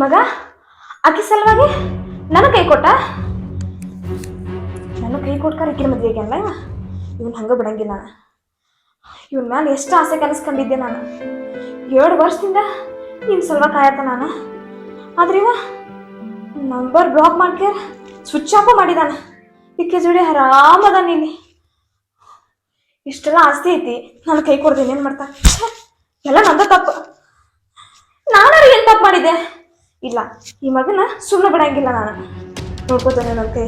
ಮಗ? ಆಕಿ ಸಲುವಾಗಿ ನನ್ನ ಕೈ ಕೊಟ್ಟ? ನನ್ನ ಕೈ ಕೊಟ್ಕಾರ ಈಕಿನ ಮದ್ವೆಗೆ ಅಲ್ಲ ಇವನ್ ಹಂಗ ಬಿಡಂಗಿಲ್ಲ. ಇವನ್ ಮ್ಯಾಲ ಎಷ್ಟು ಆಸೆ ಕಲಿಸ್ಕೊಂಡಿದ್ದೆ ನಾನು. ಎರಡು ವರ್ಷದಿಂದ ನಿಮ್ಮ ಸಲುವಾಗಿ ಕಾಯತ್ತ ನಾನು. ಆದ್ರೆ ಇವ ನಂಬರ್ ಬ್ಲಾಕ್ ಮಾಡ್ಕ್ಯಾರ ಸ್ವಿಚ್ ಆಫ್ ಮಾಡಿದಾನ. ಈಕೆ ಜೋಡಿ ಆರಾಮದ ನೀನು ಇಷ್ಟೆಲ್ಲ ಆಸ್ತಿ ಐತಿ, ನಾನು ಕೈ ಕೊಡ್ತೀನಿ ಏನ್ ಮಾಡ್ತಾ? ಎಲ್ಲ ನಂದ ತಪ್ಪು. ನಾನು ಏನ್ ತಪ್ಪು ಮಾಡಿದ್ದೆ? ಇಲ್ಲ ಈ ಮಗನ ಸುಮ್ಮನೆ ಬಿಡಂಗಿಲ್ಲ ನಾನು. ನೋಡ್ಕೋತೇನೆ ನನ್ನ ಕೈ.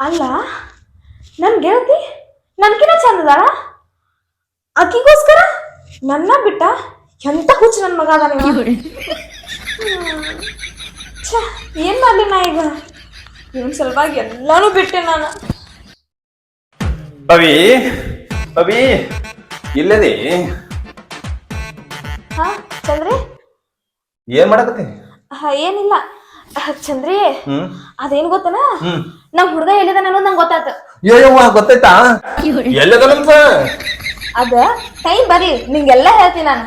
ಅಲ್ಲ ನನ್ ಗೆಳತಿ ನನ್ಕಿನ ಚಂದದಾಳ ಅಕ್ಕಿಗೋಸ್ಕರ ನನ್ನ ಬಿಟ್ಟ ಎಂತ ಹುಚ್ಚು ನನ್ನ ಮಗ ಅದ ನೀವು ಛೆ, ಏನ್ ಮಾಡ್ಲಿ ನಾ ಈಗ? ನಿಮ್ ಸಲುವಾಗಿ ಎಲ್ಲಾನು ಬಿಟ್ಟೆ ನಾನು. ಬವಿ ಬವಿ ಇಲ್ಲದಿ? ಚಂದ್ರಿ? ಏನ್ ಮಾಡಕತ್ತಿ? ಏನಿಲ್ಲ. ಚಂದ್ರಿ ಹ್ಮ್. ಅದೇನ್ ಗೊತ್ತನ? ನಮ್ ಹುಡುಗ ಎಲ್ಲಿದಾನ ಅನ್ನೋದು ನಂಗೆ ಗೊತ್ತಾಯ್ತು ಅಯ್ಯವ್ವ ಗೊತ್ತಾಯ್ತಾ? ಎಲ್ಲದನಂತ? ಅದ ಟೈಮ್ ಬರಿ ನಿಂಗೆಲ್ಲ ಹೇಳ್ತೀನಿ ನಾನು.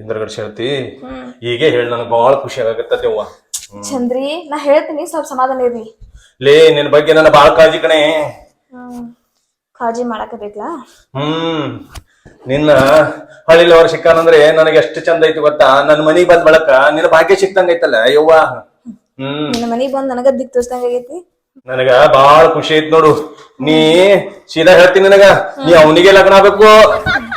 ಇಂದ್ರಗಡ್ ಹೇಳ್ತಿ ಹೀಗೆ ಹೇಳಿ ನನಗೆ ಬಹಳ ಖುಷಿ ಆಗತ್ತತಿ ಅವ್ವ ಚಂದ್ರಿ ನಾ ಹೇಳ್ತೀನಿ ಸ್ವಲ್ಪ ಸಮಾಧಾನ ಇರ್ಲಿ. ಲೇ ನಿನ್ ಬಗ್ಗೆ ನನ್ನ ಬಹಳ ಕಾಳಜಿ ಕಣೆ. ಕಾಳಜಿ ಮಾಡಕಬೇಕಲ್ಲ ಹ್ಮ್. ನಿನ್ನ ಹಳ್ಳಿಲಿ ಅವ್ರ ಸಿಕ್ಕಾನಂದ್ರೆ ನನಗೆ ಎಷ್ಟು ಚಂದ ಐತಿ ಗೊತ್ತಾ? ನನ್ನ ಮನಿಗ್ ಬಂದ್ ಬಳಕ ನಿನ್ನ ಭಾಗ್ಯ ಸಿಕ್ತಂಗ ಐತಲ್ಲ ಯವ್ವ. ಹ್ಮ್. ನಿನ್ನ ಮನೆಗ್ ಬಂದ್ ನನಗ ದಿಕ್ ತೋರ್ಸ್ದಂಗ ಆಗೈತಿ? ನನಗ ಬಾಳ ಖುಷಿ ಐತ್ ನೋಡು. ನೀ ಸೀದಾ ಹೇಳ್ತೀನಿ ನನಗ. ನೀ ಅವನಿಗೆ ಲಗ್ನ ಆಗ್ಬೇಕು.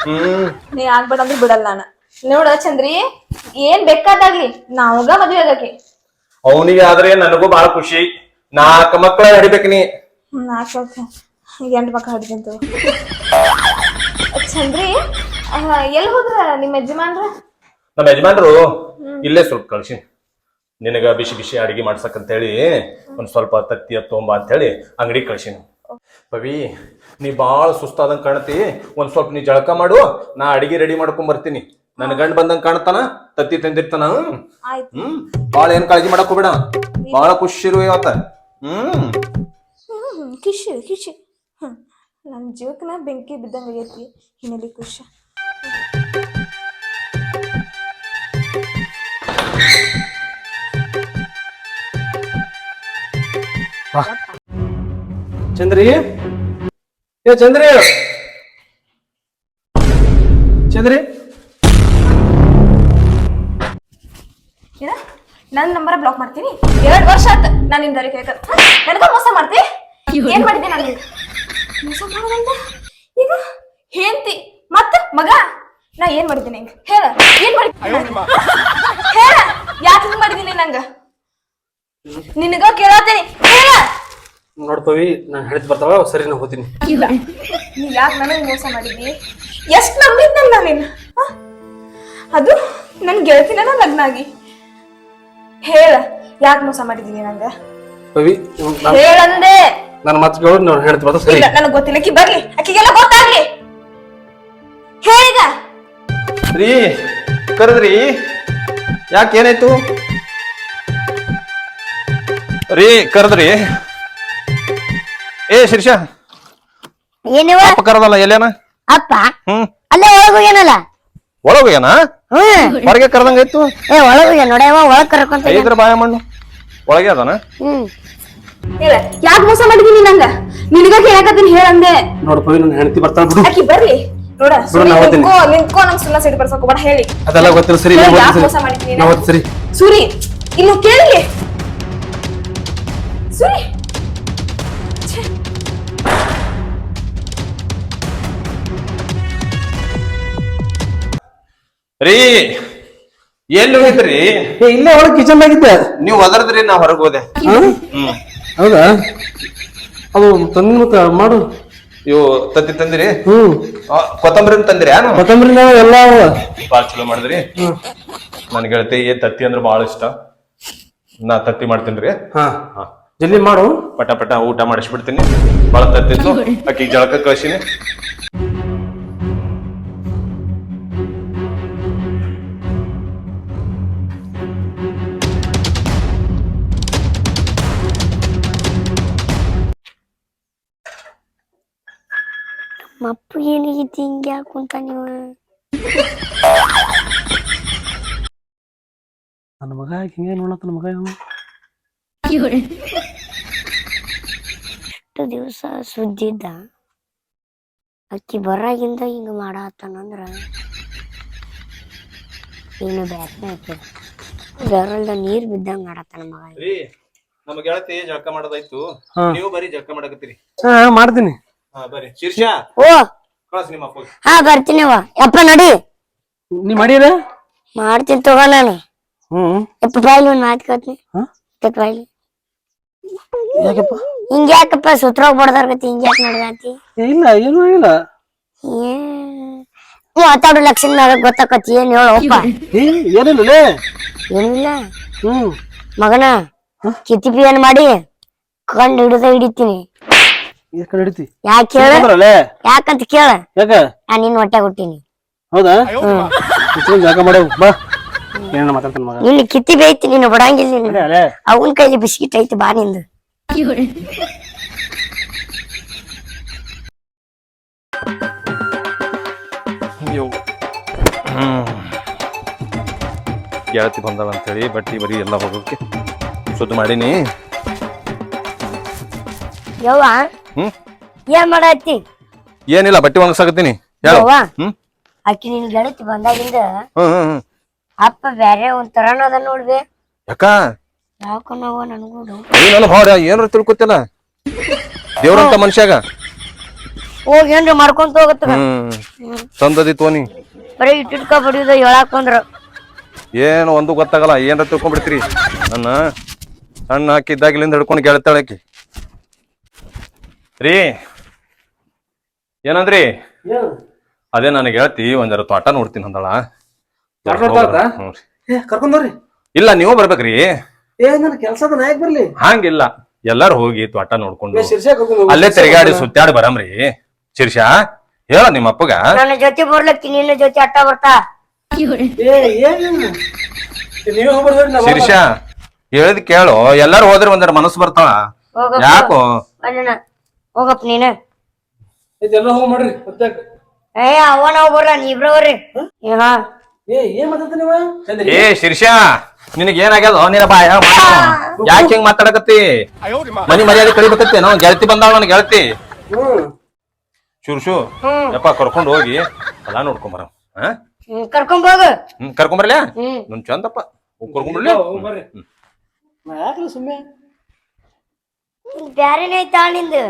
ಹ್ಮ್. ನೀ ಆಗ್ಬೇಡ ಅಂದ್ರೆ ಬಿಡಲ್ಲ ನಾನು. ನೋಡ ಚಂದ್ರಿ ಏನ್ ಬೇಕಾದಾಗ್ಲಿ ನಾವಗ ಮದ್ವೆ ಆಗಕ್ಕೆ. ಅವನಿಗೆ ಆದ್ರೆ ನನಗೂ ಬಾಳ ಖುಷಿ. ನಾಲ್ಕು ಮಕ್ಕಳ ಹಡಿಬೇಕು ನೀ. ನಾಲ್ಕು ಎಂಟು ಮಕ್ಕಳು ಹಿಡಿದಿಂತು ಚಂದ್ರಿ ಎಲ್ಲಿ ಹೋದ್ರ ನಿಮ್ಮ ಯಜಮಾನ್ರ? ನಮ್ಮ ಯಜಮಾನ್ರು ಇಲ್ಲೇ ಸ್ವಲ್ಪ ಕಳ್ಸಿ. ನಿನಗ ಬಿಸಿ ಬಿಸಿ ಅಡಿಗೆ ಮಾಡ್ಸಕ್ ಹೇಳಿ ಒಂದ್ ಸ್ವಲ್ಪ ತತ್ತಿ ತೊಂಬ ಅಂತ ಹೇಳಿ ಅಂಗಡಿ ಕಳ್ಸಿನ ಪವಿ ನೀ ಬಾಳ ಸುಸ್ತಾದಂಗ್ ಕಾಣತಿ. ಒಂದ್ ಸ್ವಲ್ಪ ನೀ ಜಳಕ ಮಾಡು ನಾ ಅಡಿಗೆ ರೆಡಿ ಮಾಡ್ಕೊಂಡ್ ಬರ್ತೀನಿ ನನ್ ಗಂಡ್ ಬಂದಂಗ್ ಕಾಣ್ತಾನ ತತ್ತಿ ತಂದಿರ್ತಾನ ಹ್ಮ್? ಬಾಳ ಏನ್ ಕಾಳಜಿ ಮಾಡಕ್ ಹೋಗ್ಬೇಡ. ಬಾಳ ಖುಷಿ ಇರು ಇವತ್ತ. ಹ್ಮ್ ಖುಷಿ ಖುಷಿ. ನನ್ನ ಜೀವಕ್ಕನ ಬೆಂಕಿ ಬಿದ್ದಂಗ ಆಗೈತಿ ಹಿನ್ನೆಲೆ ಖುಷಿ? ಚಂದ್ರಿ? ಏ ಚಂದ್ರಿ? ಚಂದ್ರಿ? ಏನ? ನನ್ನ ನಂಬರ್ ಬ್ಲಾಕ್ ಮಾಡ್ತೀನಿ? ಎರಡ್ ವರ್ಷ ಆಯ್ತು ನಾನು ಕೇಳ್ಕ. ನನಗ ಮೋಸ ಮಾಡ್ತಿ? ಏನ್ ಮಾಡಿದ್ದೆ ನಾನು? ಮೋಸ ಮಾಡೋದಂತ ಈಗ ಹೇಂತಿ ಮತ್ತ ಮಗ? ನಾ ಏನ್ ಮಾಡಿದ್ದೀನಿ ಹಿಂಗ ಹೇಳ ಏನ್ ಮಾಡಿದ್ದೀನಿ ಹೇಳ ಯಾಕೆ ಹಿಂಗ್ ಮಾಡಿದ್ದೀನಿ ನಂಗ? ನಿನಗ ಕೇಳತ್ತೇನಿ ಹೇಳ. ನೋಡ್ಪವಿ ನಾನು ಹೇಳಿದ್ ಬರ್ತಾವ ಸರಿ ನಾ ಹೋಗ್ತೀನಿ. ಇಲ್ಲ. ನೀ ಯಾಕೆ ನನಗೆ ಮೋಸ ಮಾಡಿದ್ದಿ ಎಷ್ಟ್ ನಂಬಿದ್ನಲ್ಲ ನಾನೇನು? ಅದು ನನ್ ಗೆಳತಿನ ಲಗ್ನ ಆಗಿ ಹೇಳ ಯಾಕೆ ಮೋಸ ಮಾಡಿದೀನಿ ನಂಗೆ? ಪವಿ ಹೇಳಂದೆ. ನನ್ನ ಮಾತು ಕೇಳು ನಾನು ಹೇಳಿದ್ ಬರ್ತಾವ ಸರಿ. ನನಗೆ ನನಗ್ ಗೊತ್ತಿಲ್ಲ. ಆಕಿ ಬರ್ಲಿ. ಆಕಿಗೆಲ್ಲ ಗೊತ್ತಾಗ್ಲಿ. ಹೇಳಿಗ ರೀ ಕರೆದ್ರಿ. ಯಾಕೆ ಏನಾಯ್ತು? ರೀ ಕರೆದ್ರಿ. ಏ ಶಿರ್ಷ. ಏನಿವ? ಅಪ್ಪ ಕರೆದಲ್ಲ ಎಲ್ಲೇನ? ಅಪ್ಪ? ಹ್ಮ್. ಅಲ್ಲೇ ಒಳಗ್ ಹೋಗ್ಯಾನಲ್ಲ? ಒಳಗೋಗ್ಯಾನ? ಹ್ಮ್. ಹೊರಗೆ ಕರೆದಂಗಾಯ್ತು ಏ ಒಳಗ್ ಹೋಗ್ಯಾನ ನೋಡ್ಯವ ಒಳಗ್ ಕರ್ಕೊಂತ ಇದ್ರ ಐದ್ರ ಬಾಯ ಮಣ್ಣು. ಒಳಗೆ ಅದನ? ಹ್ಮ್. ಹೇಳ ಯಾಕೆ ಮೋಸ ಮಾಡಿದೀನಿ ನಂಗ ನಿನಗ ಕೇಳಕತ್ತೀನಿ ಹೇಳಂದೆ ನೋಡು ಪವಿ ನನ್ನ ಹೆಂಡತಿ ಬರ್ತಾಳ ಬಿಡು. ಆಕಿ ಬರ್ಲಿ. ನೋಡ ಬಿಡು, ನಾ ಹೋಗ್ತೀನಿ. ನಿಂತ್ಕೋ ನಿಂತ್ಕೋ ನಂಗೆ ಸುಮ್ಮನೆ ಸಿಟ್ಟು ಬರ್ಸಕ್ ಹೋಗ್ಬೇಡ ಹೇಳಿ. ಅದೆಲ್ಲ ಗೊತ್ತಿಲ್ಲ ಸರಿ ಹೇಳು, ಯಾಕ್ ಮೋಸ ಸರಿ. ಸೂರಿ. ಇನ್ನು ಕೇಳಿ. ಸೂರಿ. ಛೆ. ರೀ ಎಲ್ಲಿ ಹೋಗಿದ್ರಿ? ಏ ಇಲ್ಲೇ ಒಳಗ್ ಕಿಚನ್ ಆಗಿದ್ದೆ ನೀವು ಒದರದ್ರಿ ನಾ ಹೊರಗೋದೆ ಹೋದೆ. ಹ್ಮ್? ಹೌದಾ? ಅದು ತಂದಿನ ಮತ್ತ ಮಾಡು. ಇವು ತತ್ತಿ ತಂದಿರಿ? ಹ್ಮ್. ಕೊತ್ತಂಬರಿ ತಂದಿರಿ ಏನು? ಕೊತ್ತಂಬರಿ ನಾವು ಎಲ್ಲ ಅವ. ಭಾಳ ಚಲೋ ಮಾಡಿದ್ರಿ? ನನ್ ಗೆಳತಿ ಏ ತತ್ತಿ ಅಂದ್ರೆ ಭಾಳ ಇಷ್ಟ. ನಾ ತತ್ತಿ ಮಾಡ್ತೀನಿ ರೀ ಹಾ. ಹಾ. ಜಲ್ದಿ ಮಾಡು. ಪಟ ಪಟ ಊಟ ಮಾಡಿಸ್ಬಿಡ್ತೀನಿ. ಭಾಳ ತತ್ತಿತ್ತು ಅಕ್ಕಿ ಜಳಕ ಕಳ್ಸಿನಿ. ಮಪ್ಪು ಏನಾಗೈತಿ ಹಿಂಗೆ ಯಾಕೆ ಕುಂತ ನೀವು ನನ್ನ ಮಗ ಹಿಂಗೆ ನೋಡತ್ತ ಮಗ ಇವ. ಎಷ್ಟು ದಿವಸ ಸುದ್ದಿದ್ದ ಅಕ್ಕಿ ಬರಾಗಿಂದ ಹಿಂಗ ಮಾಡತ್ತಾನಂದ್ರ ಏನು ಬ್ಯಾಸ್ನ ಹಾಕಿದ ಬೆರಳ್ದ ನೀರ್ ಬಿದ್ದಂಗ ಮಾಡತ್ತಾನ ಮಗ ಇವ. ರೀ ನಮ್ ಗೆಳತಿ ಜಳಕ ಮಾಡೋದಾಯ್ತು ಹಾ. ನೀವು ಬರೀ ಜಳಕ ಮಾಡಕತ್ತೀರಿ. ಹಾ ಮಾಡ್ತೀನಿ. ಹಾ ಬರ್ರಿ ಶೀರ್ಷ. ಓ! ಕಳ್ಸಿ ನಿಮ್ಮ ಅಪ್ಪ ಹಾ ಬರ್ತೀನಿವ ಯಪ್ಪ ನಡಿ. ನೀ ಮಾಡಿರ ಮಾಡ್ತೀನಿ ತಗೋ ನಾನು. ಹ್ಮ್ ಯಪ್ಪ ಬಾಯ್ಲಿ ಒಂದ್ ಮಾತು ಕೇಳ್ತೀನಿ. ಹಾ? ಯಪ್ಪ ಬಾಯ್ಲಿ. ಯಾಕಪ್ಪ? ಸುತ್ರೋಗ್ ಬಡ್ದಾರ್ಗತಿ ಏ, ಇಲ್ಲ ಏನು ಇಲ್ಲ. ಏನ್ ಮಾತಾಡೋ ಲಕ್ಷಣ ಗೊತ್ತಾಕತಿ ಏನ್ ಹೇಳಪ್ಪ ಏ ಏನಿಲ್ಲ ಲೇ. ಏನಿಲ್ಲ. ಹ್ಮ್. ಮಗನ ಕಿತ್ತಿ ಏನ್ ಮಾಡಿ ಕಂಡು ಹಿಡಿದ ಹಿಡಿತೀನಿ. ಯಾಕೆ ಹೇಳ ಯಾಕಂತ ಕೇಳ? ಯಾಕ? ನಾ ನಿನ್ ಹೊಟ್ಟೆ ಹುಟ್ಟಿನಿ ಹೌದಾ? ಇಷ್ಟೊಂದು ಜಾಗ ಮಾಡವು ಬಾ. ಏನ ಮಾತಾಡ್ತಾನ ಮಗ. ನಿನ್ನ ಕಿತ್ತಿ ಬೇಯ್ತಿ ನೀನು ಬಿಡಂಗಿಲ್ಲ ನೀನು ಅವನ್ ಕೈಲಿ ಬಿಸ್ಕಿಟ್ ಐತಿ ಬಾ ನಿಂದು. ಹ್ಮ್. ಗೆಳತಿ ಬಂದಾಳ ಅಂತೇಳಿ ಬಟ್ಟಿ ಬರಿ ಎಲ್ಲ ಹೋಗೋಕೆ ಶುದ್ಧ ಮಾಡೀನಿ. ಯವ್ವ ಹ್ಮ್? ಏನ್ ಮಾಡತ್ತಿ ಏನಿಲ್ಲ ಬಟ್ಟೆ ಒಣಗ್ಸಾಕತ್ತೀನಿ ಹೇಳು. ಯವ್ವ? ಹ್ಮ್? ಆಕಿ ನಿನ್ ಗೆಳತಿ ಬಂದಾಗಿಂದ ಹ್ಮ್ ಹ್ಮ್ ಹ್ಮ್. ಅಪ್ಪ ಬ್ಯಾರೆ ಒಂಥರನ ಅದ ನೋಡ್ಬೆ. ಯಾಕ? ಯಾಕ ನಾವು ನನ್ಗೂ ಏನೆಲ್ಲ ಭಾಳ ಏನಾರ ತಿಳ್ಕೊತಿಲ್ಲ ದೇವ್ರಂತ ಮನುಷ್ಯಾಗ. ಹೋಗಿ ಏನ್ರಿ ಮಾಡ್ಕೊಂತ ಹೋಗತ್ತ ಹ್ಮ್. ತಂದದಿ ತೋನಿ. ಬರೀ ಇಟ್ಟಿಟ್ಕ ಬಡಿಯೋದ ಹೇಳಾಕ್ ಬಂದ್ರ. ಏನು ಒಂದು ಗೊತ್ತಾಗಲ್ಲ ಏನಾರ ತಿಳ್ಕೊಂಡ್ಬಿಡ್ತೀರಿ. ನನ್ನ ಸಣ್ಣ ಹಾಕಿದ್ದಾಗ್ಲಿಂದ ಹಿಡ್ಕೊಂಡು ಗೆಳತಾಳಕಿ ರೀ ಏನಂದ್ರಿ? ಅದೇ ನನಗೆ ಹೇಳ್ತಿ ಒಂದರ ತೋಟ ನೋಡ್ತೀನಿ ಅಂದಳ. ಕರ್ಕೊಂಡ್ರಿ ಇಲ್ಲ ನೀವು ಬರ್ಬೇಕ್ರಿ. ಏ ನನ್ನ ಕೆಲ್ಸದ ನಾಯಕ್ ಬರ್ಲಿ. ಹಂಗಿಲ್ಲ. ಎಲ್ಲಾರು ಹೋಗಿ ತೋಟ ನೋಡ್ಕೊಂಡು. ಅಲ್ಲೇ ತಿರುಗಾಡಿ ಸುತ್ತಾಡಿ ಬರಮ್ರಿ. ಶಿರ್ಷಾ ಹೇಳ ನಿಮ್ಮ ಅಪ್ಪಗ ನನ್ನ ಜೊತೆ ಬರ್ಲಕ್ಕಿ ನಿನ್ನ ಜೊತೆ ಅಟ್ಟ ಬರ್ತಾ. ಶಿರ್ಷ ಹೇಳಿದ್ ಕೇಳು. ಎಲ್ಲಾರು ಹೋದ್ರೆ ಒಂದರ ಮನಸ್ಸು ಬರ್ತಾಳ ಯಾಕೋ? ಹೋಗಪ್ಪ ನೀನ. ಎಲ್ಲ ಹೋಗಿ ಮಾಡ್ರಿ ಮತ್ತೆ ಏ ಅವ ನಾವ್ ಬರ್ರ ನೀ ಇಬ್ರ ಬರ್ರಿ. ಹಾ? ಏ ಏನ್ ಮಾತಾಡ್ತ ನೀವ? ಚಂದ್ರಿ ಏ ಶಿರ್ಷ ನಿನಗ್ ಏನಾಗ್ಯದ ನಿನ್ನ ಬಾಯ. ಯಾಕೆ ಹೆಂಗ್ ಮಾತಾಡಕತ್ತಿ? ಮನಿ ಮರ್ಯಾದೆ ಕಳಿಬೇಕತ್ತಿ ನಾವು ಗೆಳತಿ ಬಂದಾವ ನನ್ ಗೆಳತಿ. ಹ್ಮ್. ಶುರ್ಶು ಯಪ್ಪ ಕರ್ಕೊಂಡು ಹೋಗಿ ಹೊಲ ನೋಡ್ಕೊಂಬರ ಹಾ? ಹ್ಮ್, ಕರ್ಕೊಂಡ್ ಹೋಗ. ಹ್ಮ್ ಕರ್ಕೊಂಬರ್ಲ ಹ್ಮ್. ನನ್ ಚಂದಪ್ಪ. ಹೋಗ್ ಕರ್ಕೊಂಬರ್ಲಿ ಹೋಗ್ ಬರ್ರಿ. ನಾ ಯಾಕಲ್ಲ ಸುಮ್ಮನೆ ಬ್ಯಾರೇನೆ ಐತಾ ನಿಂದು?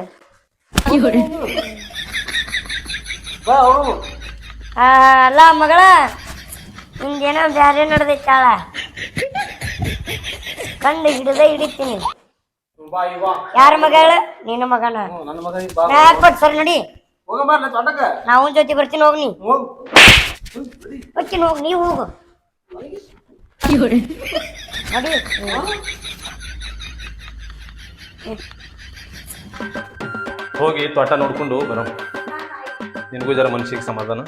ಅಲ್ಲ ಮಗಳ ಹಿಂಗೇನೋ ಬ್ಯಾರೆ ನಡೆದೈತಾಳ. ಕಂಡು ಹಿಡಿದ ಹಿಡಿತೀನಿ. ಯಾರ ಮಗಳ? ನಿನ್ನ ಮಗನ ಯಾಕ್ ಬಟ್ ಸರ್ ನಡಿ. ನಾವು ಜೊತೆ ಬರ್ತೀನಿ ಹೋಗ್ ನೀ. ಹೋಗ್. ಬರ್ತೀನಿ ಹೋಗ್ ನೀ ಹೋಗು. ನಡಿ. ಹೋಗಿ ತೋಟ ನೋಡ್ಕೊಂಡು ಬರೋ. ನಿನಗೂ ಜರ ಮನ್ಸಿಗೆ ಸಮಾಧಾನ.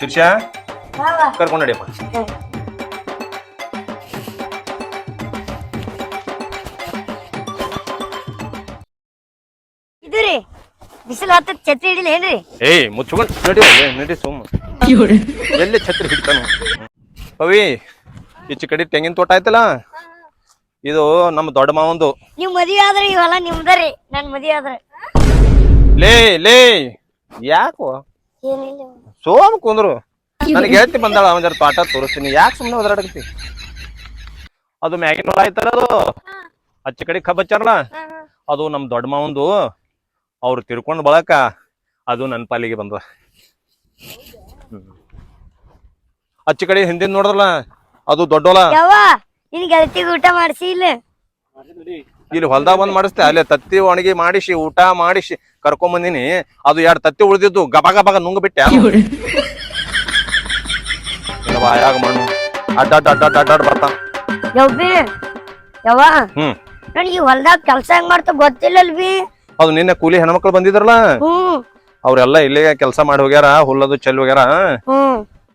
ಶಿರ್ಷ ಕರ್ಕೊಂಡು ನಡಿಯಪ್ಪ ಇದು ರೀ ಬಿಸಿಲು ಹತ್ತ ಛತ್ರಿ ಹಿಡಿಲಿ ಏನ್ರಿ? ಏಯ್ ಮುಚ್ಕೊಂಡು ನಡಿ ನಡಿ ಸುಮ್ಮ ಎಲ್ಲಿ ಛತ್ರಿ ಹಿಡಿತಾನ. ಪವಿ ಈಚೆ ಕಡೆ ತೆಂಗಿನ ತೋಟ ಆಯ್ತಲ್ಲ? ಇದು ನಮ್ಮ ದೊಡ್ಡ ಮಾವಂದು ನೀವ್ ಮದ್ವಿ ಆದ್ರೆ ಇವೆಲ್ಲ ನಿಮ್ದರಿ ನನ್ ಮದ್ವಿ ಆದ್ರೆ. ಲೇ ಲೇ ಯಾಕೋ? ಏನಿಲ್ಲ. ಸೋಮ್ ಕುಂದ್ರು. ನನಗೆ ಹೇಳ್ತಿ ಬಂದಾಳ ಅವನ ಜರ ತೋಟ ತೋರಿಸ್ತೀನಿ. ಯಾಕೆ ಸುಮ್ಮನೆ ಒದರಾಡಕತ್ತಿ? ಅದು ಮ್ಯಾಗಿನ ಹೊಲ ಐತಲ್ಲ ಅದು? ಅಚ್ಚ ಕಡೆ ಕಬ್ಬಚ್ಚಾರಲ್ಲ ಅದು ನಮ್ಮ ದೊಡ್ಡ ಮಾವಂದು. ಅವ್ರು ತಿರ್ಕೊಂಡ್ ಬಳಕ ಅದು ನನ್ನ ಪಾಲಿಗೆ ಬಂದ ಅಚ್ಚ ಕಡೆ ಹಿಂದಿನ ನೋಡ್ದಲ್ಲ ಅದು ದೊಡ್ಡೋಲ? ನಿನ್ ಗೆಳತಿಗೆ ಊಟ ಮಾಡಿಸಿ ಇಲ್ಲ? ಇಲ್ಲಿ ಹೊಲ್ದಾಗ ಬಂದ್ ಮಾಡಿಸ್ತೇ ಅಲ್ಲೇ ತತ್ತಿ ಒಣಗಿ ಮಾಡಿಸಿ ಊಟ ಮಾಡಿಸಿ ಕರ್ಕೊಂಡ್ ಬಂದಿನಿ. ಅದು ಎರಡ್ ತತ್ತಿ ಉಳಿದಿದ್ದು ಗಬ ಗಬಗ ನುಂಗ್ ಬಿಟ್ಟೆ. ಬಾಯಾಗ ಮಣ್ಣು. ಅಡ್ಡ ಅಡ್ಡ ಅಡ್ಡ ಅಡ್ಡ ಅಡ್ಡ ಬರ್ತಾನ ಯವ್ಬಿ ಯವ್ವ ಹ್ಮ್. ನನಗೆ ಹೊಲ್ದಾಗ ಕೆಲ್ಸ ಹೆಂಗ್ ಮಾಡ್ತಾ ಗೊತ್ತಿಲ್ಲಲ್ ಬಿ. ಅದು ನಿನ್ನೆ ಕೂಲಿ ಹೆಣ್ಮಕ್ಳು ಬಂದಿದ್ರಲ್ಲ? ಹ್ಮ್ ಅವ್ರೆಲ್ಲ ಇಲ್ಲೇ ಕೆಲಸ ಮಾಡಿ ಹೋಗ್ಯಾರ ಹುಲ್ಲದು ಚೆಲ್ ಹೋಗ್ಯಾರ?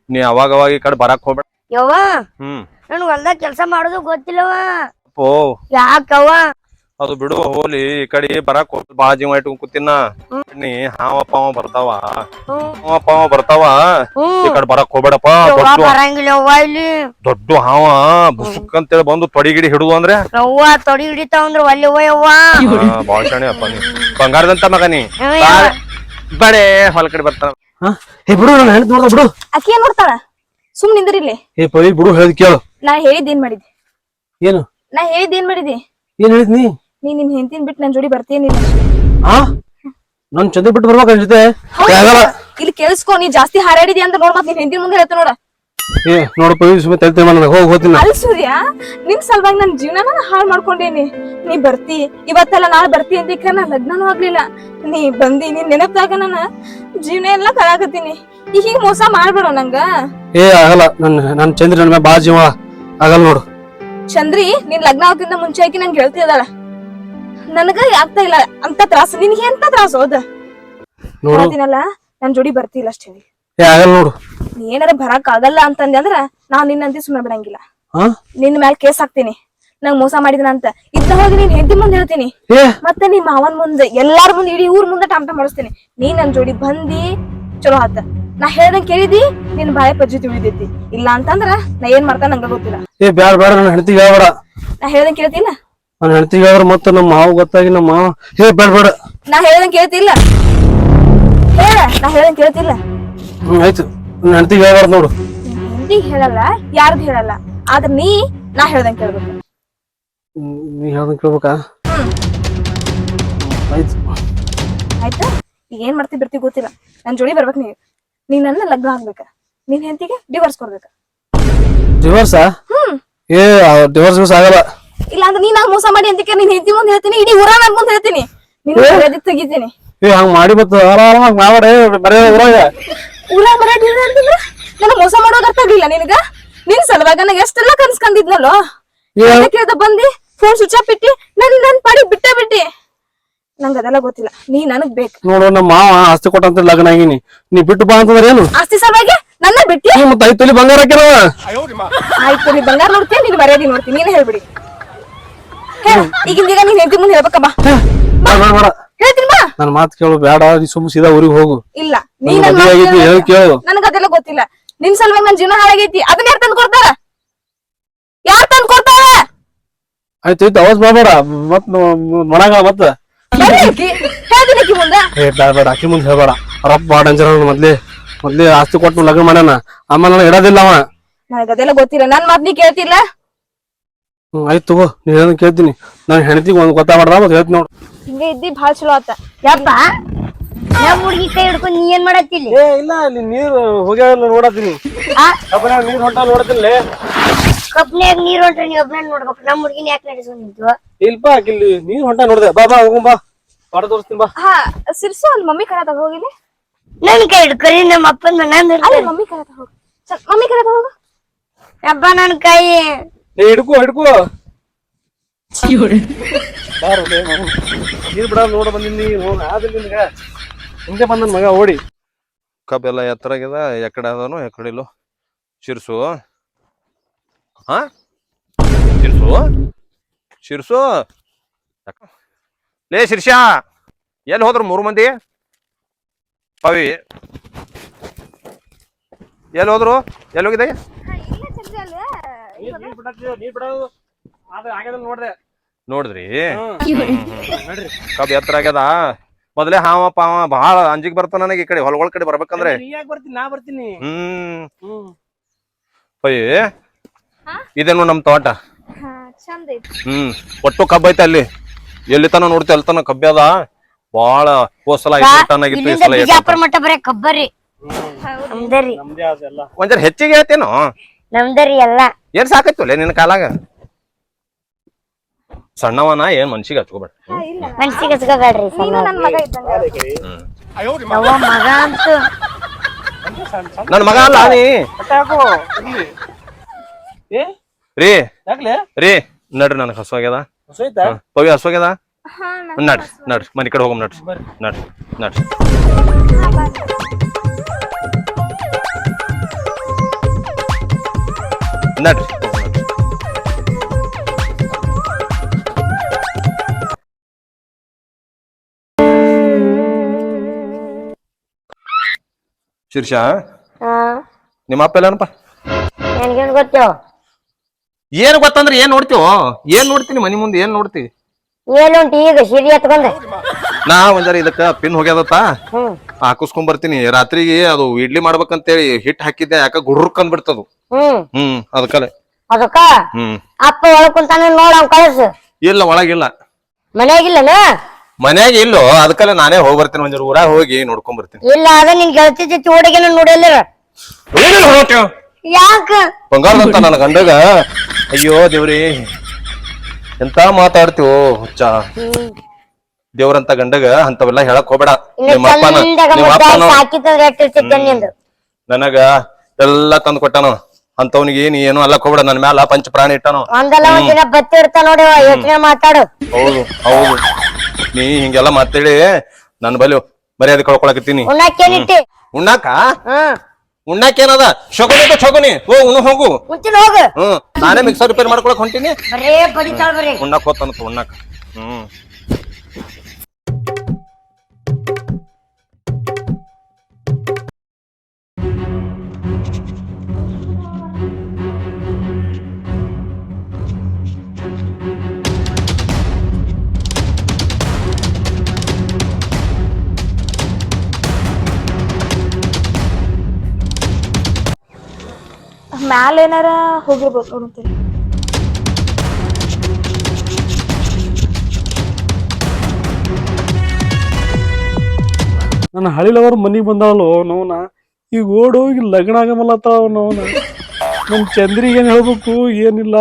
ನೀ ಅವಾಗ ಅವಾಗ ಈ ಕಡೆ ಬರಾಕ್ ಹೋಗ್ಬೇಡ. ಯವ್ವ ಹ್ಮ್. ನನ್ ಹೊಲ್ದಾಗ ಕೆಲ್ಸ ಮಾಡೋದು ಗೊತ್ತಿಲ್ಲವ ಓ. ಯಾಕವ್ವ? ಅದು ಬಿಡು ಹೋಲಿ ಈ ಕಡೆ ಬರಾಕ್ ಬಾಳ ಜೀವ ಇಟ್ಕೊಂಡ್ ಕೂತಿನ. ನೀ ಹಾವ ಪಾವ ಬರ್ತಾವ. ಹಾವ ಪಾವ ಬರ್ತಾವ. ಈ ಕಡೆ ಬರಾಕ್ ಹೋಗ್ಬೇಡಪ್ಪ ದೊಡ್ಡ ಇಲ್ಲಿ. ದೊಡ್ಡ ಹಾವ ಬುಸುಕ್ ಅಂತೇಳಿ ಬಂದು ತೊಡಿಗಿಡಿ ಹಿಡುದು ಅಂದ್ರೆ? ಅವ್ವ ತೊಡಿ ಹಿಡಿತಾವ ಅಂದ್ರ ಒಲ್ಲೆ ಅವ್ವ ಯವ್ವ. ಆ, ಬಾಳ ಶಾಣೆ ಅಪ್ಪ ನೀ. ಬಂಗಾರದಂತ ಮಗ ನೀ. ಬಡೇ ಹೊಲ ಕಡೆ ಬರ್ತಾನ. ಹಾ ಬಿಡು ನಾನು ನೋಡ್ದ ಬಿಡು. ಏನ್ ನೋಡ್ತಾಳ ಏ ಬಿಡು ಹೇಳ್ದ್ ಕೇಳು. ನಾ ಹೇಳಿದ್ ಏನ್ ಮಾಡಿದಿ ಏನು? ನಾ ಹೇಳಿದ್ ಏನ್ ಮಾಡಿದಿ ಏನ್ ಹೇಳಿದ್ ನೀ ನೀ ನಿನ್ ಹೆಂಡತಿನ್ ಬಿಟ್ಟು ನನ್ ಜೋಡಿ ಬರ್ತೀನಿ ಆ? ನನ್ ಚಂದ್ರ ಬಿಟ್ಟು ಬರ್ಬೇಕು ನನ್ ಜೊತೆ ಆಗಲ್ಲ. ಇಲ್ಲಿ ಕೇಳಿಸ್ಕೊ ನೀ ಜಾಸ್ತಿ ಹಾರಾಡಿದಿ ಅಂತ ನೋಡ್ ಮತ್ ನಿನ್ ಹೆಂಡತಿ ಮುಂದೆ ಹೇಳ್ತ ನೋಡ. ಏ ನೋಡಪ್ಪ ಈ ಸುಮ್ಮನೆ ತಲೆ ನನಗೆ ಹೋಗಿ ಹೋಗ್ತೀನಿ ನಾ. ಅಲ್ ಸೂರ್ಯ ನಿನ್ ಸಲುವಾಗಿ ನನ್ ಜೀವನನ ಹಾಳ್ ಮಾಡ್ಕೊಂಡೇನಿ. ನೀ ಬರ್ತಿ ಇವತ್ತೆಲ್ಲ ನಾಳೆ ಬರ್ತಿ ಅಂತ ನಾ ಲಗ್ನನೂ ಆಗ್ಲಿಲ್ಲ. ನೀ ಬಂದಿ ನೀನ್ ನೆನಪ್ದಾಗ ನಾನು ಜೀವನ ಎಲ್ಲಾ ಕಳಾಕತ್ತೀನಿ. ಈಗ ಹಿಂಗ್ ಮೋಸ ಮಾಡ್ಬೇಡ ನಂಗ. ಏ ಆಗಲ್ಲ. ನನ್ ನನ್ ಚಂದ್ರ ನನ್ ಮ್ಯಾಗ ಬಾ ಜೀವ. ಆಗಲ್ಲ ನೋಡು. ಚಂದ್ರಿ ನಿನ್ ಲಗ್ನ ಆಗೋಕ್ಕಿಂತ ಮುಂಚೆ ಆಕಿ ನಂಗೆ ಹೇಳ್ತಿದ್ದಾಳ ನನಗ ಆಗ್ತಾ ಇಲ್ಲ ಅಂತ ತ್ರಾಸ. ನಿನ್ಗೆ ಎಂತ ತ್ರಾಸ ಹೋದ? ನೋಡು. ಹೇಳ್ತೀನಲ್ಲ ನನ್ ಜೋಡಿ ಬರ್ತಿಲ್ಲ ಅಷ್ಟೇ ಏ ಆಗಲ್ಲ ನೋಡು. ನೀ ಏನಾರ ಬರಕ್ ಆಗಲ್ಲ ಅಂತಂದೆ ಅಂದ್ರ ನಾವ್ ನಿನ್ನಂತೆ ಸುಮ್ಮನೆ ಬಿಡಂಗಿಲ್ಲ. ಹಾ ನಿನ್ ಮ್ಯಾಲ ಕೇಸ್ ಹಾಕ್ತೀನಿ. ನಂಗ್ ಮೋಸ ಮಾಡಿದನ ಅಂತ. ಇದ್ದ ಹೋಗಿ ನೀನ್ ಹೆಂಡತಿ ಮುಂದೆ ಹೇಳ್ತೀನಿ. ಏ? ಮತ್ತೆ ನಿಮ್ ಮಾವನ್ ಮುಂದೆ ಎಲ್ಲಾರ ಮುಂದೆ ಇಡೀ ಊರ್ ಮುಂದೆ ಟಾಮ್ಟ ಮಾಡಿಸ್ತೀನಿ ನೀನ್ ನನ್ ಜೋಡಿ ಬಂದಿ ಚಲೋ ಆತ. ನಾ ಹೇಳ್ದಂಗ್ ಕೇಳಿದಿ ನಿನ್ ಬಾಳೆ ಪಜ್ಜಿ ತುಳಿದೈತಿ ಇಲ್ಲ ಅಂತಂದ್ರ ನಾ ಏನ್ ಮಾಡ್ತಾನ ನಂಗ ಗೊತ್ತಿಲ್ಲ. ಏ ಬ್ಯಾಡ ಬೇಡ ನನ್ನ ಹೆಂಡತಿಗೆ ಹೇಳ್ಬೇಡ. ನಾ ಹೇಳ್ದಂಗ್ ಕೇಳ್ತಿಲ್ಲ? ನನ್ನ ಹೆಂಡತಿಗೆ ಹೇಳ್ರ ಮತ್ತೆ ನಮ್ಮ ಮಾವ ಗೊತ್ತಾಗಿ ನಮ್ಮ ಮಾವ ಏ ಬ್ಯಾಡ ಬೇಡ ನಾ ಹೇಳ್ದಂಗ್ ಕೇಳ್ತಿಲ್ಲ. ಹೇಳ ನಾ ಹೇಳ್ದಂಗ್ ಕೇಳ್ತಿಲ್ಲ. ಹ್ಮ್ ಆಯ್ತು. ನನ್ನ ಹೆಂಡತಿಗೆ ಹೇಳ್ಬಾರ್ದು ನೋಡು. ಹಿಂದಿ ಹೇಳಲ್ಲ ಯಾರ್ದು ಹೇಳಲ್ಲ. ಆದ್ರ ನೀ ನಾ ಹೇಳ್ದಂಗ್ ಕೇಳ್ಬೇಕು. ಹ್ಮ್, ನೀ ಹೇಳ್ದಂಗ್ ಕೇಳ್ಬೇಕಾ? ಆಯ್ತು. ಆಯ್ತಾ? ಈಗ ಏನ್ ಮಾಡ್ತಿ ಬಿಡ್ತಿ ಗೊತ್ತಿಲ್ಲ. ನನ್ ಜೋಡಿ ಬರ್ಬೇಕು ನೀ. ನೀ ನನ್ನ ಲಗ್ನ ಆಗ್ಬೇಕ? ನಿನ್ ಹೆಂಡತಿಗೆ ಡಿವೋರ್ಸ್ ಕೊಡ್ಬೇಕ? ಹ್ಮ್. ಏ ಡಿವೋರ್ಸ್ ಗಿವರ್ಸ್ ಆಗಲ್ಲ. ಇಲ್ಲ ಅಂದ್ರೆ ನೀನ್ ಮೋಸ ಮಾಡಿ ಅಂತಿಕ ನೀನ್ ಹೆಂಡತಿ ಮುಂದೆ ಹೇಳ್ತೀನಿ ಇಡೀ ಊರ ನನ್ ಮುಂದೆ ಹೇಳ್ತೀನಿ. ನಿನ್ ಮರ್ಯಾದೆ ತೆಗಿತೀನಿ. ಏ ಹಂಗ್ ಮಾಡಿ ಮತ್ತೆ ಆರಾಮ ಮಾವಾಡೆ ಬರೇ ಊರಾಗ. ಊರ ಬರೇ ಅಂತಂದ್ರ ನನ್ನ ಮೋಸ ಮಾಡೋದ್ ಅರ್ಥ ಆಗ್ಲಿಲ್ಲ ನಿನಗ? ನಿನ್ ಸಲುವಾಗ ನಂಗೆ ಎಷ್ಟೆಲ್ಲ ಕನ್ಸ್ಕೊಂಡಿದ್ನಲ್ಲೋ ಕೇಳ್ದ ಬಂದಿ ಫೋನ್ ಸ್ವಿಚ್ ಆಫ್ ಇಟ್ಟಿ ನನ್ ನನ್ ಪಾಡಿ ಬಿಟ್ಟೆ ಬಿಟ್ಟಿ. ನಂಗ್ ಅದೆಲ್ಲ ಗೊತ್ತಿಲ್ಲ. ನೀ ನನಗ್ ಬೇಕು. ನೋಡು ನಮ್ಮ ಮಾವ ಆಸ್ತಿ ಕೊಟ್ಟಂತ ಲಗ್ನ ಆಗಿನಿ. ನೀ ಬಿಟ್ಟು ಬಾ ಅಂತಂದ್ರೆ ಏನು? ಆಸ್ತಿ ಸಲುವಾಗಿ ನನ್ನ ಬಿಟ್ಟಿ ನೀ ಮತ್ತೆ ಐದು ತೊಲಿ ಬಂಗಾರ ಹಾಕಿರ? ಆಯ್ತು ನೀ ಬಂಗಾರ ನೋಡ್ತೀನಿ ನೀನು ಮರ್ಯಾದೆ ನೋಡ್ತೀನಿ. ನೀನೇ ಹೇಳ್ಬಿಡಿ. ಹೇಳ ಈಗಿಂದೀಗ ನೀನ್ ಹೆಂಡತಿ ಮುಂದೆ ಹೇಳ್ಬೇಕ ಬಾ. ಬೇಡ ಬೇಡ ಬೇಡ. ಹೇಳ್ತೀನಿ ಬಾ. ನನ್ನ ಮಾತು ಕೇಳು ಬೇಡ ನೀ ಸುಮ್ಮ ಸೀದಾ ಊರಿಗೆ ಹೋಗು. ಇಲ್ಲ ನೀ ನನ್ ನನ್ ಮದ್ವೆ ಮಾತ್ ಆಗೈತಿ ಹೇಳಿ ಕೇಳು. ನನಗ ಅದೆಲ್ಲ ಗೊತ್ತಿಲ್ಲ. ನಿನ್ ಸಲುವಾಗಿ ನನ್ ಜೀವನ ಹಾಳಾಗೈತಿ. ಅದನ್ನ ಯಾರು ತಂದು ಕೊಡ್ತಾರ? ಯಾರು ತಂದು ಕೊಡ್ತಾರ? ಆಯ್ತು ಆಯ್ತು ಅವಾಜ್ ಬಾಬೇಡ ಮತ್ ಮನಾಗ ಮತ್ತ ಹೇಳ್ತೀನಿ ಅಕ್ಕಿ ಮುಂದ? ಹೇಳ್ಬೇಡ. ರಪ್ಪ ಬಾಡ ಅಂಜರ ಮೊದ್ಲೇ. ಮೊದ್ಲೇ ಆಸ್ತಿ ಕೊಟ್ಟು ಲಗ್ನ ಮಾಡ್ಯಾನ. ಅಮ್ಮ ನನಗೆ ಇಡೋದಿಲ್ಲ ಅವ. ನನಗ ಅದೆಲ್ಲ ಗೊತ್ತಿಲ್ಲ. ನನ್ ಮಾತ್ ನೀ ಕೇಳ್ತಿಲ್ಲ? ಹ್ಮ್ ಆಯ್ತು ತಗೋ. ನೀ ಹೇಳೋದ್ ಕೇಳ್ತೀನಿ. ನಾನು ಹೆಂಡತಿಗೆ ಒಂದು ಗೊತ್ತಾಗ್ಬಾರ್ದ ಮತ್ತೆ ಹೇಳ್ತೀನಿ ನೋಡು. ಹಿಂಗ ಇದ್ದಿ ಭಾಳ ಚಲೋ ಆತ. ಯಪ್ಪ ನಮ್ ಹುಡ್ಗಿ ಕೈ ಹಿಡ್ಕೊಂಡ್ ನೀ ಏನ್ ಮಾಡತ್ತಿಲ್ಲಿ ಏ ಇಲ್ಲ ಅಲ್ಲಿ ನೀರು ಹೋಗ್ಯಾವ ನೋಡತ್ತೀನಿ. ಆ? ನೀರು ಹೊಂಟ ನೋಡತ್ತಿಲ್ಲ ಕಬ್ನ್ಯಾಗ ನೀರ್ ಹೊಂಟ್ರೆ ನೀ ಒಬ್ನ ನೋಡ್ಬೇಕು. ನಮ್ ಹುಡ್ಗಿನ ಯಾಕೆ ನಡೆಸ್ಕೊಂಡ್ ನಿಂತು? ಇಲ್ಪ ಇಲ್ಲಿ ನೀರು ಹೊಂಟ ನೋಡ್ದೆ. ಬಾ ಬಾ ಹೋಗಂ ಬಾ. ಪಾಡ ತೋರಿಸ್ತೀನಿ ಬಾ. ಹಾ ಸಿರ್ಸು ಅಲ್ಲಿ ಮಮ್ಮಿ ಕರೆದಾಗ ಹೋಗಿಲಿ ನನ್ ಕೈ ಹಿಡ್ಕರಿ ನಮ್ಮ ಅಪ್ಪನ್ ಮನ ಅಲ್ಲಿ ಮಮ್ಮಿ ಕರೆದ ಹೋಗು. ಚಲ್, ಮಮ್ಮಿ ಕರೆದ ಹೋಗು. ಅಪ್ಪ ನನ್ ಕೈ. ಏ ಹಿಡ್ಕೋ ಹಿಡ್ಕೋ. ಬಾರು. ನೀರ್ ಬಿಡ ನೋಡ ಬಂದಿನಿ ಹೋಗ ಆದ್ರೆ ನಿನಗ. ಹಿಂದೆ ಬಂದನ್ ಮಗ ಓಡಿ. ಕಬ್ಬೆಲ್ಲ ಎತ್ತರ ಆಗ್ಯದ ಎಕಡೆ ಅದನು ಎಕಡೆ ಇಲ್ಲೋ. ಶಿರ್ಸು. ಹಾ? ಶಿರ್ಸು? ಶಿರ್ಸು? ಯಾಕ? ಲೇ ಶಿರ್ಷ ಎಲ್ಲಿ ಹೋದ್ರು ಮೂರು ಮಂದಿ? ಪವಿ ಎಲ್ಲಿ ಹೋದ್ರು? ಎಲ್ಲಿ ಹೋಗಿದೆ ನೋಡ್ರಿ. ನೋಡಿದ್ರಿ ಕಬ್ಬು ಎತ್ತರ ಆಗ್ಯದ? ಮೊದಲೇ ಹಾವ ಪಾವ ಬಹಳ ಅಂಜಿಗೆ ಬರ್ತಾನ ನನಗೆ ಈ ಕಡೆ ಹೊಲಗಳ ಕಡೆ ಬರ್ಬೇಕಂದ್ರೆ. ಬರ್ತೀನಿ ನಾ ಬರ್ತೀನಿ. ಹ್ಮ್. ಹ್ಮ್. ಪವಿ ಇದೇನು ನಮ್ ತೋಟ. ಹಾ ಚಂದ ಐತಿ. ಹ್ಮ್ ಒಟ್ಟು ಕಬ್ಬೈತೆ ಅಲ್ಲಿ. ಎಲ್ಲಿ ತನ ನೋಡ್ತಿ ಅಲ್ಲಿ ತನ ಕಬ್ಬಿ ಅದ. ಬಾಳ ಹೋದ್ ಸಲ ಐದು ಟನ್ ಆಗಿತ್ತು ಈ ಇಲ್ಲಿಂದ ಸಲ ಎಷ್ಟು ಬಿಜಾಪುರ ಮಟ್ಟ ಬರೇ ಕಬ್ಬರಿ. ನಮ್ದರಿ ನಮ್ದೇ ಅದೆಲ್ಲ. ಒಂದ್ ಹೆಚ್ಚಿಗೆ ಹೇಳ್ತೇನೋ? ನಮ್ದರಿ ಎಲ್ಲ. ಏನ್ ಸಾಕೈತಲ್ಲ ನಿನ್ನ ಕಾಲಾಗ? ಸಣ್ಣವನ ಏನ್ ಮನ್ಸಿಗೆ ಹಚ್ಕೋಬೇಡ. ಮನ್ಸಿಗೆ ಹಚ್ಕೋಬೇಡ್ರಿ ನೀನು ನನ್ ಮಗ ಇದ್ದಂಗ ಯವ್ವ ಮಗ ಅಂತೂ. ನನ್ ಮಗ ಅಲ್ಲ ನೀ. ಏ? ರೀ. ಯಾಕ್ಲೆ? ರೀ ನಡ್ರಿ ನನಗೆ ಹಸುವಾಗ್ಯದ ಹಸುಯ್ತಾ ಪವಿ ಹಸುವಾಗ್ಯದ ನಡ್ರಿ ನಡ್ರಿ ಮನೆ ಕಡೆ ಹೋಗಮ್ ನಡ್ರಿ ನಡ್ರಿ ನಡ್ರಿ ನಡ್ರಿ ಶಿರ್ಷಾ ನಿಮ್ಮ ಅಪ್ಪ ಎಲ್ಲನಪ್ಪ ನನಗೇನು ಏನ್ ಗೊತ್ತಂದ್ರೆ ಏನ್ ನೋಡ್ತೀವ? ಏನ್ ನೋಡ್ತೀನಿ ಮನಿ ಮುಂದೆ ಏನ್ ನೋಡ್ತೀವಿ? ಏನುಂಟು ಈಗ? ಸಿರಿ ಎತ್ಕೊಂಡೆ. ನಾ ಒಂದಾರ ಇದಕ್ಕ ಪಿನ್ ಹೋಗ್ಯದತ್ತ? ಹ್ಮ್. ಹಾಕಿಸ್ಕೊಂಡ್ ಬರ್ತೀನಿ ರಾತ್ರಿಗೆ ಅದು ಇಡ್ಲಿ ಮಾಡ್ಬೇಕಂತೇಳಿ ಹಿಟ್ ಹಾಕಿದ್ದೆ ಯಾಕ ಗುರ್ರಕ್ ಅಂದ್ಬಿಡ್ತದು. ಹ್ಮ್. ಹ್ಮ್ ಅದಕ್ಕಲೆ ಅದಕ್ಕ? ಹ್ಮ್. ಅಪ್ಪ ಒಳಗ್ ಕುಂತಾನ ನೋಡ ಅವ್ನ್ ಕಳ್ಸು. ಇಲ್ಲ ಒಳಗಿಲ್ಲ. ಮನ್ಯಾಗಿಲ್ಲನ? ಮನ್ಯಾಗ ಇಲ್ಲೋ ಅದಕ್ಕೆ ನಾನೇ ಹೋಗಿ ಬರ್ತೀನಿ ಒಂದ್ ಊರಾಗ ಹೋಗಿ ನೋಡ್ಕೊಂಡ್ ಬರ್ತೀನಿ ಇಲ್ಲ ಅದ ನಿನ್ ಗೆಳತಿ ಜೊತೆ ಹುಡುಗಿನ ನೋಡಿಲ್ಲ. ಯಾಕ? ಬಂಗಾರದಂತ ನನ್ನ ಗಂಡಗ? ಅಯ್ಯೋ ದೇವ್ರಿ ಎಂತ ಮಾತಾಡ್ತೀವೋ ಹುಚ್ಚ. ದೇವ್ರಂತ ಗಂಡಗ ಅಂತವೆಲ್ಲ ಹೇಳಕ್ ಹೋಗ್ಬೇಡ. ನಿಮ್ಮ ಅಪ್ಪನ ನಿಮ್ಮ ಅಪ್ಪನ ನನಗ ಎಲ್ಲಾ ತಂದು ಕೊಟ್ಟಾನು. ಅಂತವನಿಗೆ ಏನ್ ಏನು ಅಲ್ಲ ಹೋಗ್ಬೇಡ. ನನ್ ಮ್ಯಾಲ ಪಂಚ ಪ್ರಾಣಿ ಇಟ್ಟಾನು. ಒಂದಲ್ಲ ನೋಡಿ ಯೋಚನೆ ಮಾತಾಡು. ಹೌದು ಹೌದು. ನೀ ಹಿಂಗೆಲ್ಲ ಮಾತಾಡಿ ನನ್ ಬಲಿ ಮರ್ಯಾದೆ ಕಳ್ಕೊಳಕತ್ತೀನಿ. ಉಣ್ಣಾಕ? ಹ್ಮ್ ಉಣ್ಣಾಕ ಏನದ? ಶಗುನಿ ಓ ಉಣ್ಣು ಹೋಗು. ಹೋಗು. ಹ್ಮ್ ನಾನೇ ಮಿಕ್ಸರ್ ರಿಪೇರ್ ಮಾಡ್ಕೊಳಕ್ ಹೊಂಟಿನಿ. ಬರೇ ಬಡಿತಾಳ ಬರೀ. ಉಣ್ಣಾಕ್ ಹೋತಾನಂತ ಉಣ್ಣಾಕ. ಹ್ಮ್. ಮ್ಯಾಲ ಏನಾರ ಹೋಗಿರ್ಬೋದು ನೋಡುತ್ತೀನಿ ನನ್ನ ಹಳಿಲವ್ರ ಮನಿಗೆ ಬಂದಾಳು ನೋವನ ಈಗ ಓಡೋಗಿ ಲಗ್ನ ಆಗಮಲ್ಲತ್ತಾವ ನೋವನ ನನ್ನ ಚಂದ್ರಿಗೆ ಏನು ಹೇಳ್ಬೇಕು ಏನಿಲ್ಲ.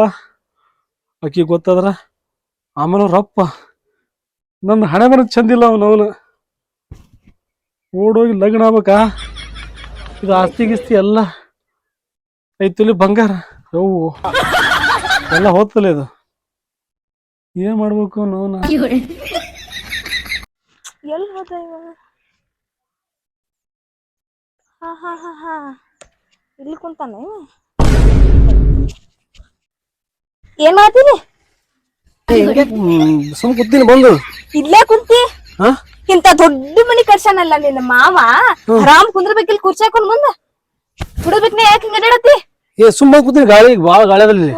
ಅಕ್ಕಿ ಗೊತ್ತಾದ್ರ? ಆಮೇಲೆ ರಪ್ಪ. ನನ್ನ ಹಣೆ ಬರ ಚಂದಿಲ್ಲ ಅವನವನ. ಓಡೋಗಿ ಲಗ್ನ ಆಗ್ಬೇಕಾ? ಇದು ಆಸ್ತಿ ಗಿಸ್ತಿ ಎಲ್ಲ ಐತುಲಿ ಬಂಗಾರ. ಅವು ಎಲ್ಲ ಹೋಗ್ತಲ್ಲ ಇದು. ಏನ್ ಮಾಡ್ಬೇಕು ನೋನ ಎಲ್ಲಿ ಹೋದ ಇವ ಹಾ ಹಾ ಹಾ ಹಾ. ಇಲ್ಲಿ ಕುಂತಾನ ಏನ್ ಮಾಡ್ತೀನಿ ಸುಮ್ ಕುತ್ತೀನಿ ಬಂದು. ಇಲ್ಲೇ ಕುಂತಿ? ಇಂತ ದೊಡ್ಡ ಮನಿ ಕಟ್ಸಾನಲ್ಲ ನಿನ್ನ ಮಾವ? ಆರಾಮ್ ಕುಂದ್ರಬೇಕಿಲ್ ಕುರ್ಚಿ ಹಾಕೊಂಡ್ ಹುಡುಗ್ಬೇಕ್ನೆ ಯಾಕೆ ಹಿಂಗ ಏ ಸುಮ್ಮ ಕೂತೀನಿ ಗಾಳಿ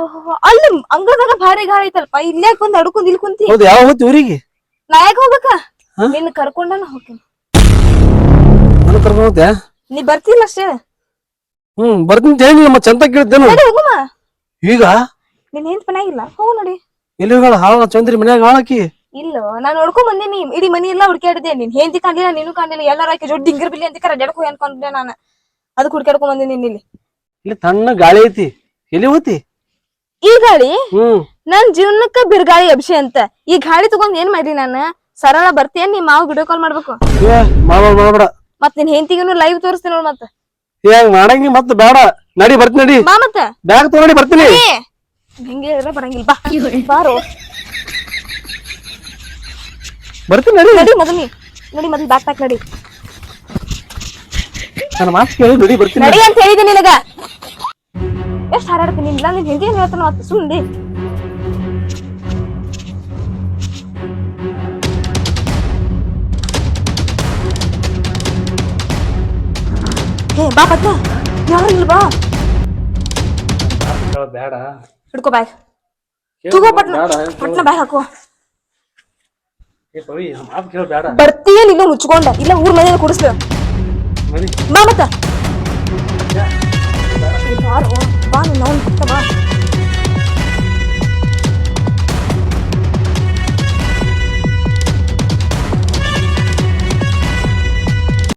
ಓಹೋ, ಅಲ್ಲಿ ಅಂಗಳದಾಗ ಭಾರಿ ಗಾಳಿ ಐತಲ್ಪ ಇಲ್ಲೇ ಬಂದ್ ಅಡ್ಕೊಂಡ್ ಇಲ್ಲಿ ಕುಂತಿ? ಹೌದು ಯಾವ ಹೊತ್ತು ಊರಿಗೆ? ನಾ ಯಾಕೆ ಹೋಗ್ಬೇಕ? ನಿನ್ನ ಕರ್ಕೊಂಡ ನಾ ಹೋಗ್ತೀನಿ. ನಾನು ಕರ್ಕೊಂಡು ಹೋಗ್ತೆ ನೀ ಬರ್ತಿಲ್ಲ ಅಷ್ಟೇ? ಹ್ಮ್ ಬರ್ತೀನಿ ಅಂತ ಹೇಳಿ ನಮ್ಮ ಚಂತ ಕೇಳಿದ್ದೇನು? ನಡಿ ಹೋಗಮ್ಮ ಈಗ? ನಿನ್ ಹೆಂತ ಮನ್ಯಾಗಿಲ್ಲ ಹೋಗು ನೋಡಿ. ಎಲ್ಲಿ ಹೋಗಳ ಹಾಳ ಚಂದ್ರಿ ಮನ್ಯಾಗ ಹಾಳಾಕಿ. ಇಲ್ಲ ನಾನ್ ನೋಡ್ಕೊಂಡ್ ಬಂದೀನಿ ಇಡೀ ಮನಿ ಎಲ್ಲಾ ಹುಡ್ಕ್ಯಾಡಿದೆ ನಿನ್ ಹೆಂಡತಿ ಕಾಣಿಲ್ಲ ನೀನು ಕಾಣಿಲ್ಲ ಎಲ್ಲಾರ ಆಕಿ ಜೊಡ್ ಡಿಂಗರ್ ಬಿಲ್ಲಿ ಅಂತ ರಡ್ಯಾಡ್ಕೊ ಅನ್ಕೊಂಡೆ ನಾನು. ಅದಕ್ಕೆ ಹುಡ್ಕಾಡ್ಕೊಂಡ್ ಬಂದೀನಿ ಇಲ್ಲಿ. ಇಲ್ಲಿ ತಣ್ಣ ಗಾಳಿ ಐತಿ. ಎಲ್ಲಿ ಹೋತಿ? ಈ ಗಾಳಿ? ಹ್ಮ್. ನನ್ ಜೀವನಕ್ಕ ಬಿರ್ಗಾಳಿ ಅಭಿಷೇ ಅಂತ. ಈ ಗಾಳಿ ತಗೊಂಡ್ ಏನ್ ಮಾಡ್ಲಿ ನಾನು? ಸರಳ ಬರ್ತೀಯನ್ ನೀ ಮಾವ್ ವಿಡಿಯೋ ಕಾಲ್ ಮಾಡ್ಬೇಕು? ಏ ಮಾಡ್ಬೇಡ ಮಾಡ್ಬೇಡ ಮತ್ ನಿನ್ ಹೆಂಡತಿಗೂ ಲೈವ್ ತೋರಿಸ್ತೀನಿ ನೋಡ್ ಮತ್ತ. ಏ ಮಾಡಂಗಿ ಮತ್ತ ಬೇಡ. ನಡಿ ಬರ್ತೀನಿ ನಡಿ. ಬಾ ಮತ್ತ. ಬ್ಯಾಗ್ ತಗೊಂಡಿ ಬರ್ತೀನಿ. ಹೆಂಗೆ ಹಿಂಗೆ ಹೇಳಿದ್ರೆ ಬರಂಗಿಲ್ಲ. ಬಾ ಬಾರೋ. ಬರ್ತೀನಿ ನಡಿ. ನಡಿ ಮೊದಲು ನೀ ನಡಿ ಮೊದಲು ಬ್ಯಾಗ್ ಪ್ಯಾಕ್ ನಡಿ. ನನ್ನ ಮಾತು ಕೇಳಿ ದುಡಿ ಬರ್ತೀನಿ. ನಡಿ ಅಂತ ಹೇಳಿದೆ ನಿನಗ. ಎಷ್ಟು ಹಾರಾಡ್ತೀನಿ ಇಲ್ಲ ನಿನ್ ಏನ್ ಹೇಳ್ತಾನ ಮತ್ತ ಸುಮ್ಮನೆ ಏ ಬಾ ಪದ್ಮ. ಯಾರು ಇಲ್ಲ ಬಾ? ಬೇಡ. ಹಿಡ್ಕೋ ಬ್ಯಾಗ್. ತಗೋ ಪಟ್ನ ಪಟ್ನ ಬ್ಯಾಗ್ ಹಾಕೋ. ಏ ಪವಿ ಮಾತು ಕೇಳ ಬೇಡ. ಬರ್ತೀಯ ನೀನು? ಮುಚ್ಕೊಂಡ. ಇಲ್ಲ ಊರ್ ಮನೆಯಲ್ಲಿ ಕುಡಿಸ್ಲ ಬಾ ಮತ್ತ ಬಾರು ಬಾ ನಾನು ಬಾ